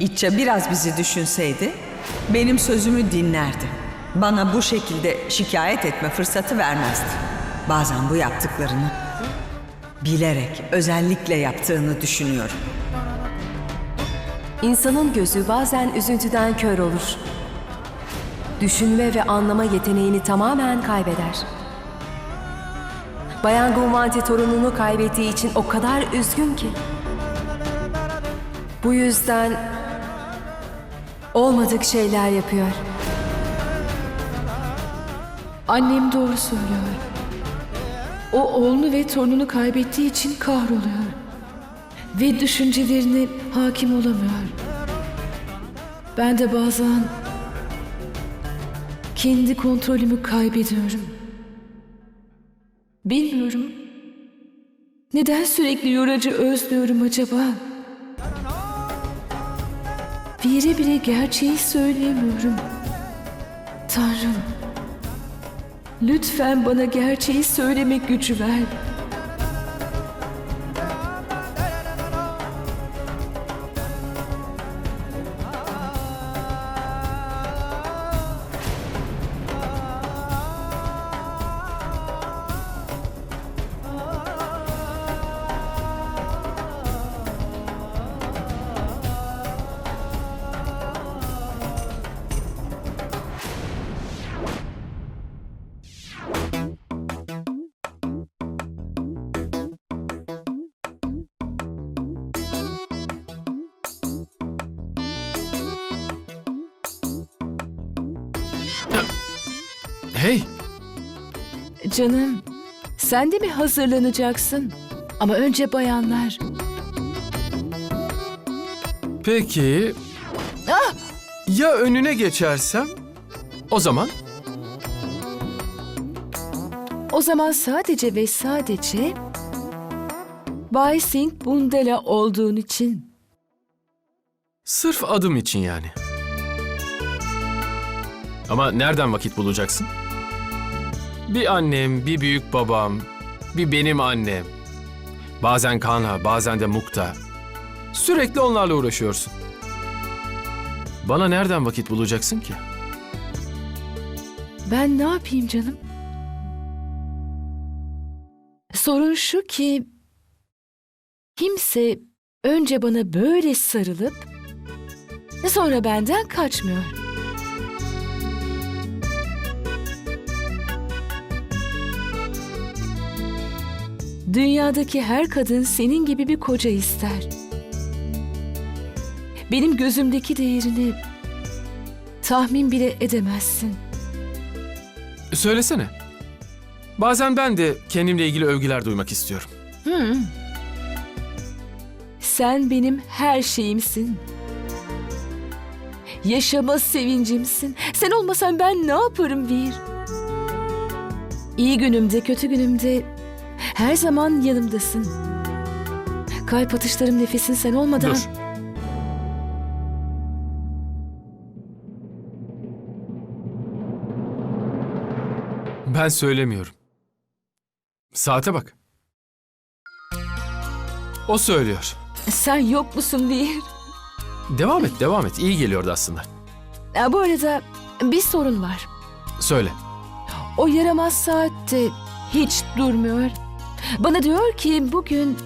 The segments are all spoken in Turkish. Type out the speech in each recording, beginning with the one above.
İtça biraz bizi düşünseydi benim sözümü dinlerdi. Bana bu şekilde şikayet etme fırsatı vermezdi. Bazen bu yaptıklarını bilerek, özellikle yaptığını düşünüyorum. İnsanın gözü bazen üzüntüden kör olur. Düşünme ve anlama yeteneğini tamamen kaybeder. Bayan Guvanti torununu kaybettiği için o kadar üzgün ki. Bu yüzden olmadık şeyler yapıyor. Annem doğru söylüyor. O oğlunu ve torununu kaybettiği için kahroluyor. Ve düşüncelerine hakim olamıyor. Ben de bazen kendi kontrolümü kaybediyorum. Bilmiyorum. Neden sürekli yoracı özlüyorum acaba? Bire bire gerçeği söyleyemiyorum. Tanrım. Lütfen bana gerçeği söylemek gücü ver. Hey, Canım, sen de mi hazırlanacaksın? Ama önce bayanlar. peki... Ya önüne geçersem? O zaman O zaman sadece ve sadece Bay Singh Bundela olduğun için. sırf adım için yani. Ama nereden vakit bulacaksın? Bir annem, bir büyük babam, bir benim annem. Bazen Kanha, bazen de Mukta. Sürekli onlarla uğraşıyorsun. Bana nereden vakit bulacaksın ki? Ben ne yapayım canım? Sorun şu ki kimse önce bana böyle sarılıp sonra benden kaçmıyor. Dünyadaki her kadın senin gibi bir koca ister. Benim gözümdeki değerini tahmin bile edemezsin. Söylesene. Bazen ben de kendimle ilgili övgüler duymak istiyorum. Sen benim her şeyimsin. Yaşama sevincimsin. Sen olmasan ben ne yaparım Vir? İyi günümde, kötü günümde her zaman yanımdasın. Kalp atışlarım, nefesin sen olmadan... Dur. Ben söylemiyorum. Saate bak. O söylüyor. Sen yok musun Vir? Devam et, devam et. İyi geliyordu aslında. Ha, Bu arada bir sorun var. Söyle. O yaramaz saatte hiç durmuyor. Bana diyor ki bugün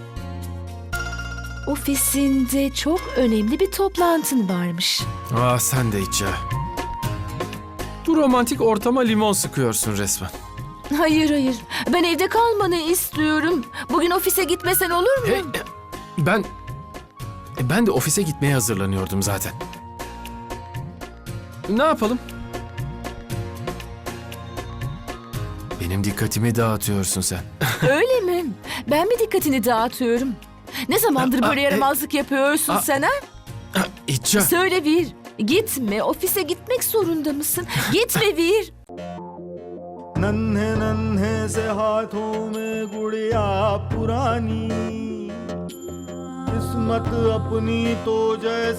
ofisinde çok önemli bir toplantın varmış. Ah sen de ya. Bu romantik ortama limon sıkıyorsun resmen. Hayır hayır. Ben evde kalmanı istiyorum. Bugün ofise gitmesen olur mu? Hey, ben... e, Ben de ofise gitmeye hazırlanıyordum zaten. Ne yapalım? Benim dikkatimi dağıtıyorsun sen. Öyle mi? Ben mi dikkatini dağıtıyorum? Ne zamandır Aa, böyle e- yaramazlık yapıyorsun Aa. sen ha? İtça. Söyle Vir. Gitme. Ofise gitmek zorunda mısın? Gitme Vir. नन्हे नन्हे से हाथों में गुड़िया पुरानी किस्मत अपनी तो जैसे